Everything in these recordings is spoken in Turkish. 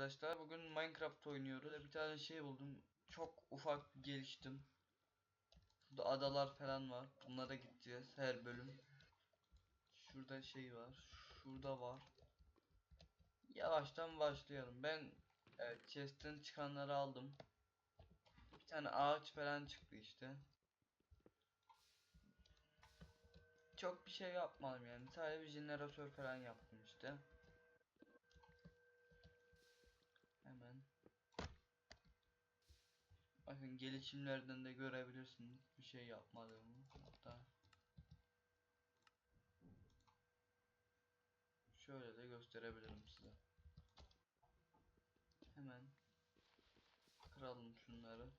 arkadaşlar. Bugün Minecraft oynuyoruz. Bir tane şey buldum. Çok ufak geliştim. Burada adalar falan var. Bunlara gideceğiz her bölüm. Şurada şey var. Şurada var. Yavaştan başlayalım. Ben evet, chest'ten çıkanları aldım. Bir tane ağaç falan çıktı işte. Çok bir şey yapmadım yani. Sadece bir jeneratör falan yaptım işte. Hemen. Bakın gelişimlerden de görebilirsiniz bir şey yapmadığımı. Hatta şöyle de gösterebilirim size. Hemen kıralım şunları.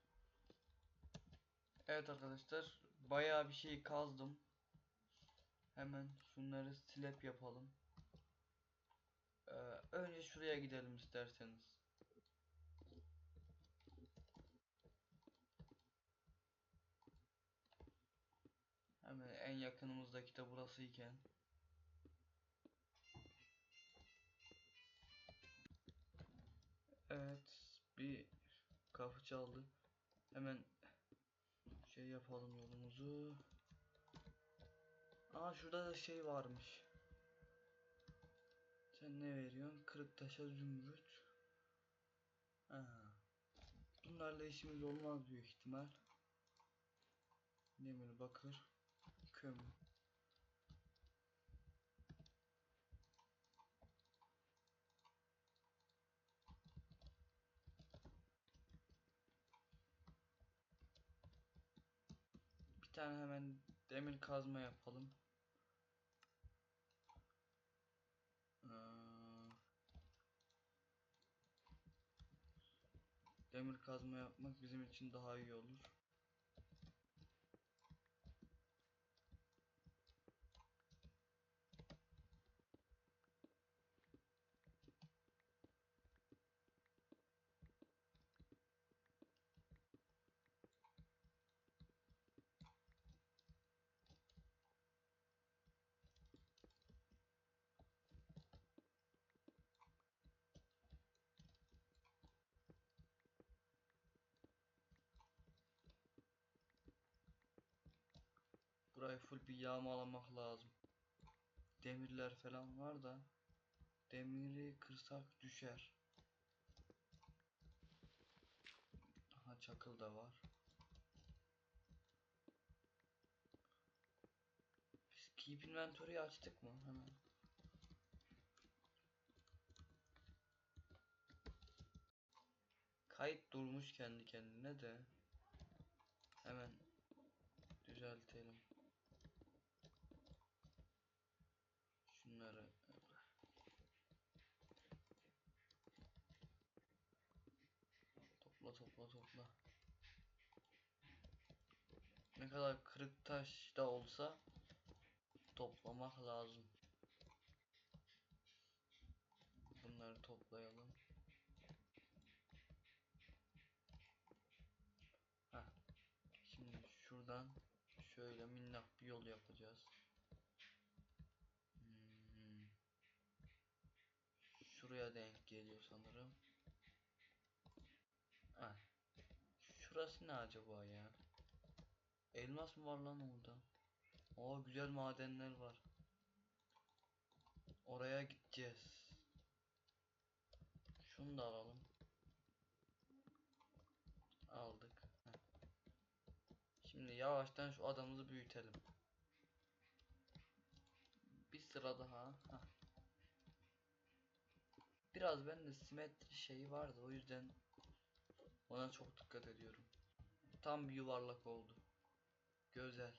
Evet arkadaşlar bayağı bir şey kazdım. Hemen şunları slap yapalım. Ee, önce şuraya gidelim isterseniz. Hemen en yakınımızdaki de burası iken. Evet, bir kapı çaldı. Hemen şey yapalım yolumuzu. Aa şurada da şey varmış. Sen ne veriyorsun? Kırık taşa zümrüt. Ha. Bunlarla işimiz olmaz büyük ihtimal. Demir bakır. Kömür. Bir tane hemen demir kazma yapalım. Ee, demir kazma yapmak bizim için daha iyi olur. Burayı full bir yağmalamak lazım. Demirler falan var da demiri kırsak düşer. Aha çakıl da var. Biz keep inventory'yi açtık mı? Hemen. Kayıt durmuş kendi kendine de. Hemen düzeltelim. Şunları topla topla topla. Ne kadar kırık taş da olsa toplamak lazım. Bunları toplayalım. Heh. Şimdi şuradan şöyle minnak bir yol yapacağız. Hmm. Şuraya denk geliyor sanırım. Heh. Şurası ne acaba ya? Elmas mı var lan orada? Oo güzel madenler var. Oraya gideceğiz. Şunu da alalım. Aldık. Şimdi yavaştan şu adamımızı büyütelim. Bir sıra daha. Heh. Biraz bende simetri şeyi vardı o yüzden ona çok dikkat ediyorum. Tam bir yuvarlak oldu. Güzel.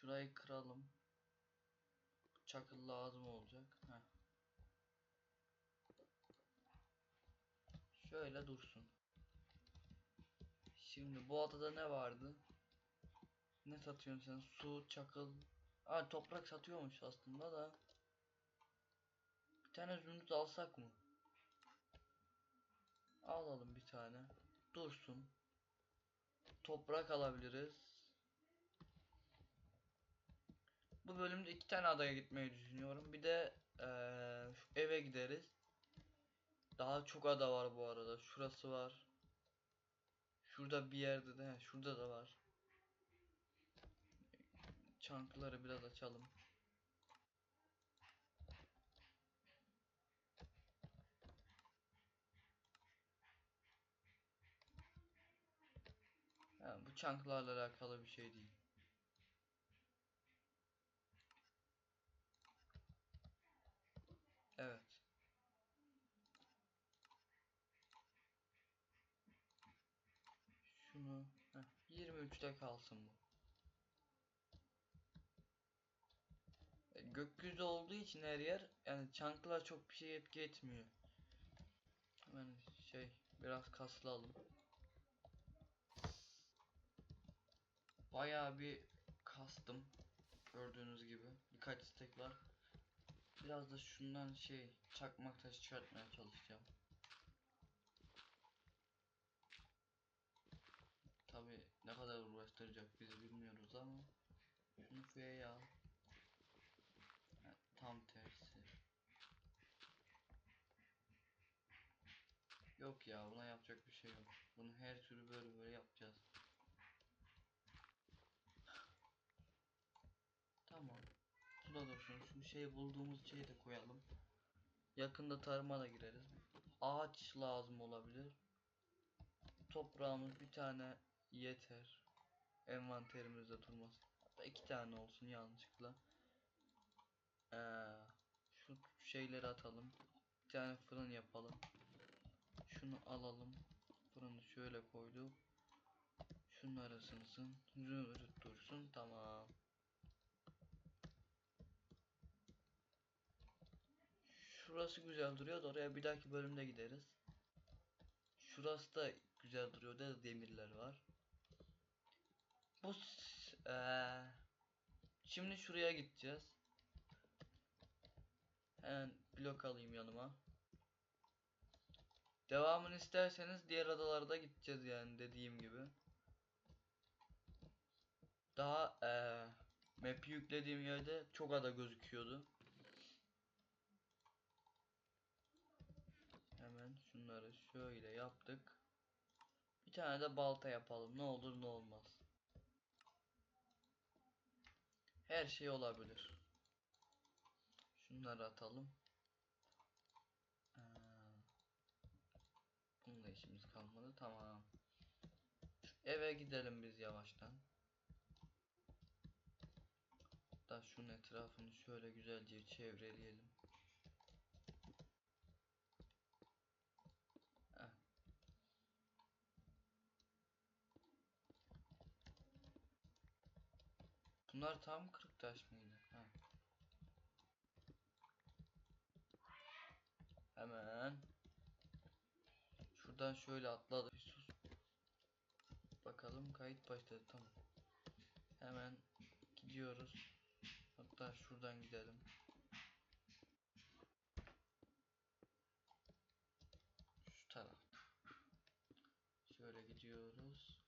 Şurayı kıralım. Çakıl lazım olacak. Heh. Şöyle dursun. Şimdi bu adada ne vardı? Ne satıyorsun sen? Su, çakıl. Aa toprak satıyormuş aslında da. Bir tane zümrüt alsak mı? Alalım bir tane. Dursun. Toprak alabiliriz. Bu bölümde iki tane adaya gitmeyi düşünüyorum. Bir de eee, şu eve gideriz. Daha çok ada var bu arada. Şurası var. Şurada bir yerde de, şurada da var. Çankları biraz açalım. Ha, bu çanklarla alakalı bir şey değil. Evet. Şunu heh, 23'te kalsın bu. E, Gökyüzü olduğu için her yer yani çanklar çok bir şey etki etmiyor. Hemen şey biraz kaslalım. Bayağı bir kastım. Gördüğünüz gibi birkaç istek var. Biraz da şundan şey çakmak taşı çıkartmaya çalışacağım. Tabi ne kadar uğraştıracak bizi bilmiyoruz ama şunu F'ye al. Tam tersi. Yok ya buna yapacak bir şey yok. Bunu her türlü böyle böyle yapacağız. Tamam. Da dursun. Şu şey bulduğumuz şeyi de koyalım. Yakında tarıma da gireriz. Ağaç lazım olabilir. Toprağımız bir tane yeter. Envanterimizde durmasın. Hatta iki tane olsun yanlışlıkla. Ee, şu şeyleri atalım. Bir tane fırın yapalım. Şunu alalım. Fırını şöyle koyduk. Şunlar ısınsın. Zümrüt dursun. Tamam. Şurası güzel duruyor oraya bir dahaki bölümde gideriz. Şurası da güzel duruyor da demirler var. Bu eee, şimdi şuraya gideceğiz. Hemen blok alayım yanıma. Devamını isterseniz diğer adalarda gideceğiz yani dediğim gibi. Daha eee map'i yüklediğim yerde çok ada gözüküyordu. Hemen şunları şöyle yaptık. Bir tane de balta yapalım. Ne olur ne olmaz. Her şey olabilir. Şunları atalım. Ee, bununla işimiz kalmadı. Tamam. Eve gidelim biz yavaştan. Da şunun etrafını şöyle güzelce çevreleyelim. Bunlar tam kırık taş mıydı? Ha. Hemen. Şuradan şöyle atladı. Bir sus. Bakalım kayıt başladı. Tamam. Hemen gidiyoruz. Hatta şuradan gidelim. Şu taraf. Şöyle gidiyoruz.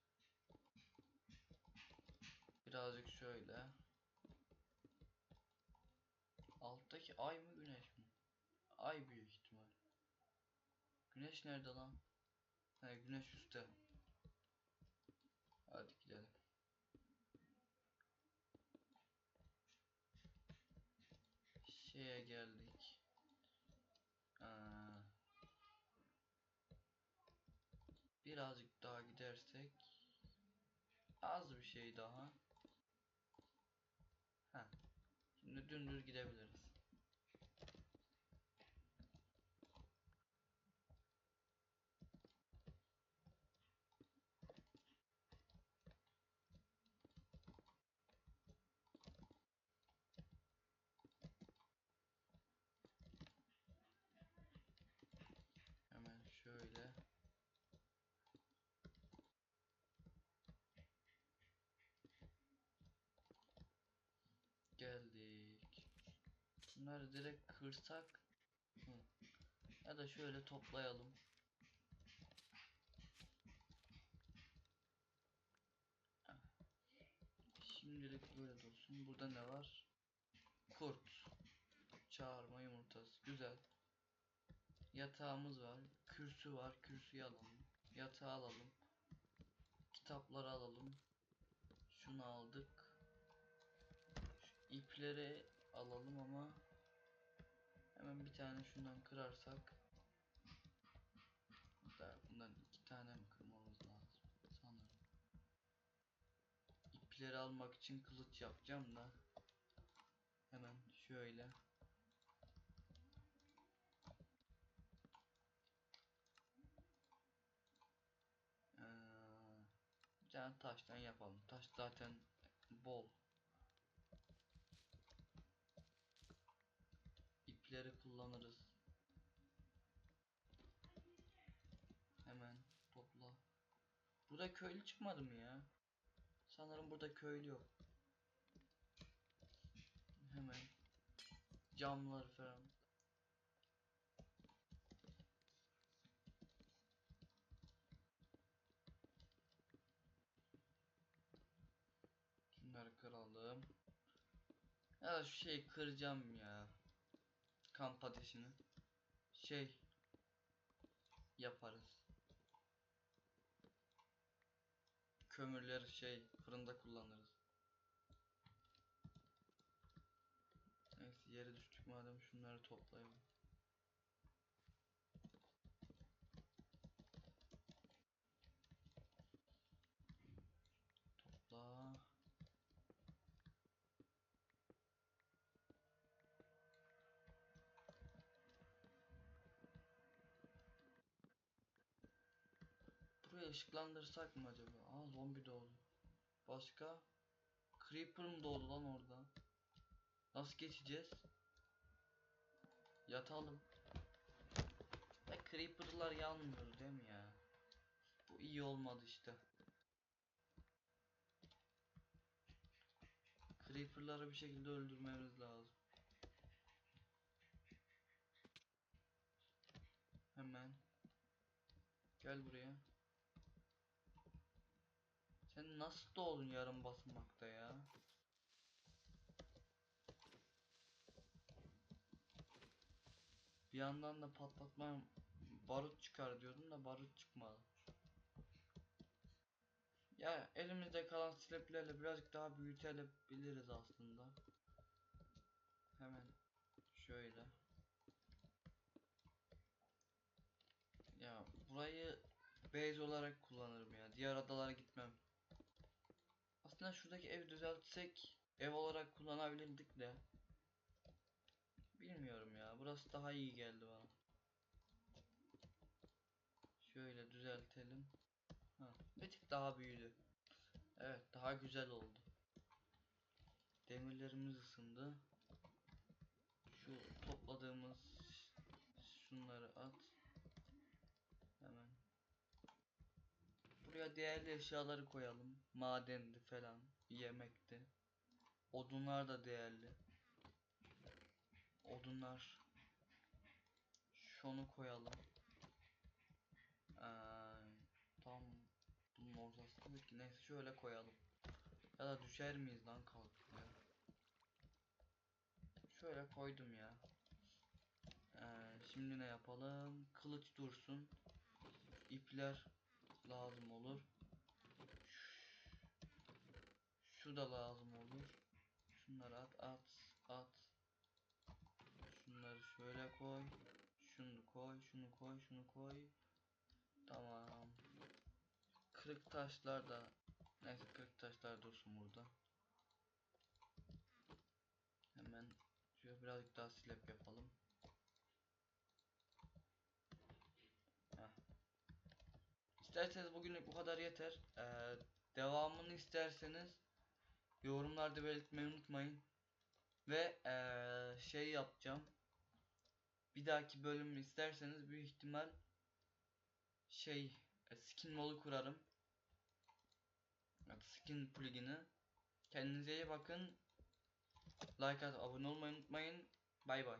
Birazcık şöyle. Alttaki ay mı güneş mi? Ay büyük ihtimal. Güneş nerede lan? He güneş üstte. Hadi gidelim. Şeye geldik. Aa. Birazcık daha gidersek az bir şey daha. Ha. Şimdi dümdüz gidebiliriz. Hemen şöyle. Geldik. Bunları direkt kırsak. Hı. Ya da şöyle toplayalım. Şimdilik böyle dursun. Burada ne var? Kurt. çağırma yumurtası. Güzel. Yatağımız var. Kürsü var. Kürsüyü alalım. Yatağı alalım. Kitapları alalım. Şunu aldık. Şu ipleri alalım ama hemen bir tane şundan kırarsak Hatta bundan iki tane mi kırmamız lazım sanırım. İpleri almak için kılıç yapacağım da hemen şöyle Ee, bir tane taştan yapalım. Taş zaten bol. İpleri kullanırız. Hemen topla. Burada köylü çıkmadı mı ya? Sanırım burada köylü yok. Hemen camlar falan. Şunları kıralım. Ya şu şeyi kıracağım ya. Kamp ateşini. Şey yaparız. Kömürleri şey fırında kullanırız. Neyse yere düştük madem şunları toplayalım. Işıklandırsak mı acaba? Aa zombi doğdu. Başka? Creeper mı doğdu lan orada? Nasıl geçeceğiz? Yatalım. Ve Creeper'lar yanmıyor değil mi ya? Bu iyi olmadı işte. Creeper'ları bir şekilde öldürmemiz lazım. Hemen. Gel buraya. Sen nasıl doğdun yarım basmakta ya? Bir yandan da patlatma barut çıkar diyordum da barut çıkmadı. Ya elimizde kalan slaplerle birazcık daha büyütebiliriz aslında. Hemen şöyle. Ya burayı base olarak kullanırım ya. Diğer adalara gitmem. Aslında şuradaki ev düzeltsek ev olarak kullanabilirdik de. Bilmiyorum ya. Burası daha iyi geldi bana. Şöyle düzeltelim. Ha, bir tık daha büyüdü. Evet, daha güzel oldu. Demirlerimiz ısındı. Şu topladığımız şunları at. Hemen. Buraya değerli eşyaları koyalım. Madendi falan, yemekti. Odunlar da değerli. Odunlar. Şunu koyalım. Ee, tam bunun ortasında ki neyse şöyle koyalım. Ya da düşer miyiz lan kalkıp ya? Şöyle koydum ya. Ee, şimdi ne yapalım? Kılıç dursun. İpler lazım olur. Şu da lazım olur. Şunları at at at. Şunları şöyle koy. Şunu koy, şunu koy, şunu koy. Tamam. Kırık taşlar da neyse kırık taşlar dursun burada. Hemen şöyle birazcık daha slap yapalım. Heh. İsterseniz bugünlük bu kadar yeter. Ee, devamını isterseniz yorumlarda belirtmeyi unutmayın. Ve ee, şey yapacağım. Bir dahaki bölümü isterseniz büyük ihtimal şey e, skin modu kurarım. Skin plugin'i. Kendinize iyi bakın. Like at, abone olmayı unutmayın. Bay bay.